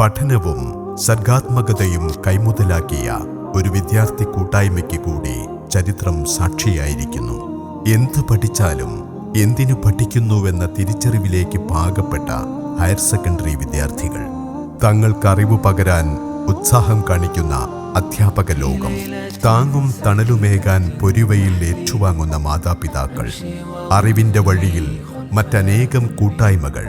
പഠനവും സർഗാത്മകതയും കൈമുതലാക്കിയ ഒരു വിദ്യാർത്ഥി കൂട്ടായ്മയ്ക്ക് കൂടി ചരിത്രം സാക്ഷിയായിരിക്കുന്നു. എന്ത് പഠിച്ചാലും എന്തിനു പഠിക്കുന്നുവെന്ന തിരിച്ചറിവിലേക്ക് പാകപ്പെട്ട ഹയർ സെക്കൻഡറി വിദ്യാർത്ഥികൾ. തങ്ങൾക്ക് അറിവ് പകരാൻ ഉത്സാഹം കാണിക്കുന്ന അധ്യാപക ലോകം. താങ്ങും തണലുമേകാൻ പൊരുവയിൽ ഏറ്റുവാങ്ങുന്ന മാതാപിതാക്കൾ. അറിവിന്റെ വഴിയിൽ മറ്റനേകം കൂട്ടായ്മകൾ.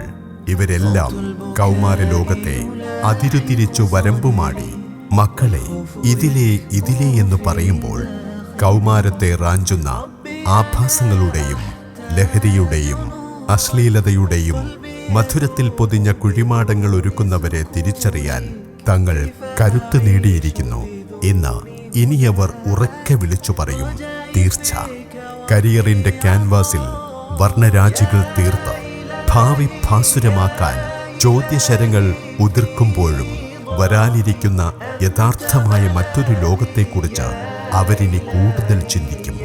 ഇവരെല്ലാം കൗമാര ലോകത്തെ അതിരുതിരിച്ചു വരമ്പുമാടി. മക്കളെ ഇതിലേ ഇതിലേ എന്ന് പറയുമ്പോൾ കൗമാരത്തെ റാഞ്ചുന്ന ആഭാസങ്ങളുടെയും ലഹരിയുടെയും അശ്ലീലതയുടെയും മധുരത്തിൽ പൊതിഞ്ഞ കുഴിമാടങ്ങൾ ഒരുക്കുന്നവരെ തിരിച്ചറിയാൻ തങ്ങൾ കരുത്ത് നേടിയിരിക്കുന്നു എന്ന് ഇനിയവർ ഉറക്കെ വിളിച്ചു പറയും. തീർച്ച. കരിയറിന്റെ ക്യാൻവാസിൽ വർണരാജികൾ തീർത്ത് ഭാവി ഭാസുരമാക്കാൻ ചോദ്യശരങ്ങൾ ഉതിർക്കുമ്പോഴും വരാനിരിക്കുന്ന യഥാർത്ഥമായ മറ്റൊരു ലോകത്തെക്കുറിച്ച് അവരിനി കൂടുതൽ ചിന്തിക്കും.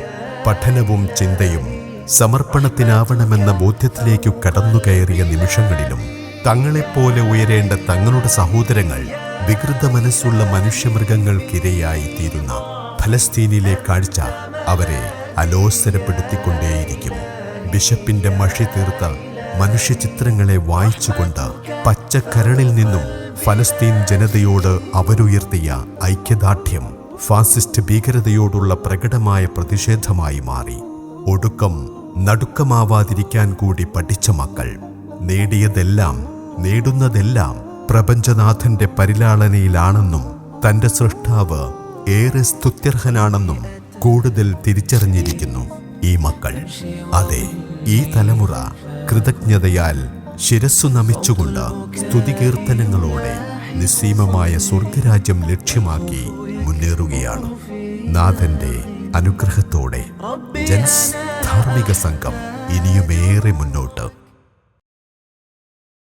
പഠനവും ചിന്തയും സമർപ്പണത്തിനാവണമെന്ന ബോധ്യത്തിലേക്കു കടന്നുകയറിയ നിമിഷങ്ങളിലും തങ്ങളെപ്പോലെ ഉയരേണ്ട തങ്ങളുടെ സഹോദരങ്ങൾ വികൃത മനസ്സുള്ള മനുഷ്യമൃഗങ്ങൾക്കിരയായി തീരുന്ന ഫലസ്തീനിലെ കാഴ്ച അവരെ അലോസരപ്പെടുത്തിക്കൊണ്ടേയിരിക്കും. ബിഷപ്പിന്റെ മഷി തീർത്ത മനുഷ്യചിത്രങ്ങളെ വായിച്ചുകൊണ്ട് പച്ചക്കരളിൽ നിന്നും ഫലസ്തീൻ ജനതയോട് അവരുയർത്തിയ ഐക്യദാർഢ്യം ഫാസിസ്റ്റ് ഭീകരതയോടുള്ള പ്രകടമായ പ്രതിഷേധമായി മാറി. ഒടുക്കം നടുക്കമാവാതിരിക്കാൻ കൂടി പഠിച്ച മക്കൾ. നേടിയതെല്ലാം നേടുന്നതെല്ലാം പ്രപഞ്ചനാഥന്റെ പരിലാളനയിലാണെന്നും തന്റെ സൃഷ്ടാവ് ഏറെ സ്തുത്യർഹനാണെന്നും കൂടുതൽ തിരിച്ചറിഞ്ഞിരിക്കുന്നു ഈ മക്കൾ. അതെ ഈ തലമുറ കൃതജ്ഞതയാൽ ശിരസ്സു നമിച്ചുകൊണ്ട് സ്തുതികീർത്തനങ്ങളോടെ നിസ്സീമമായ സ്വർഗരാജ്യം ലക്ഷ്യമാക്കി മുന്നേറുകയാണ്. നാഥന്റെ അനുഗ്രഹത്തോടെ ജൻസ് ധാർമ്മിക സംഘം ഇനിയുമേറെ മുന്നോട്ട്.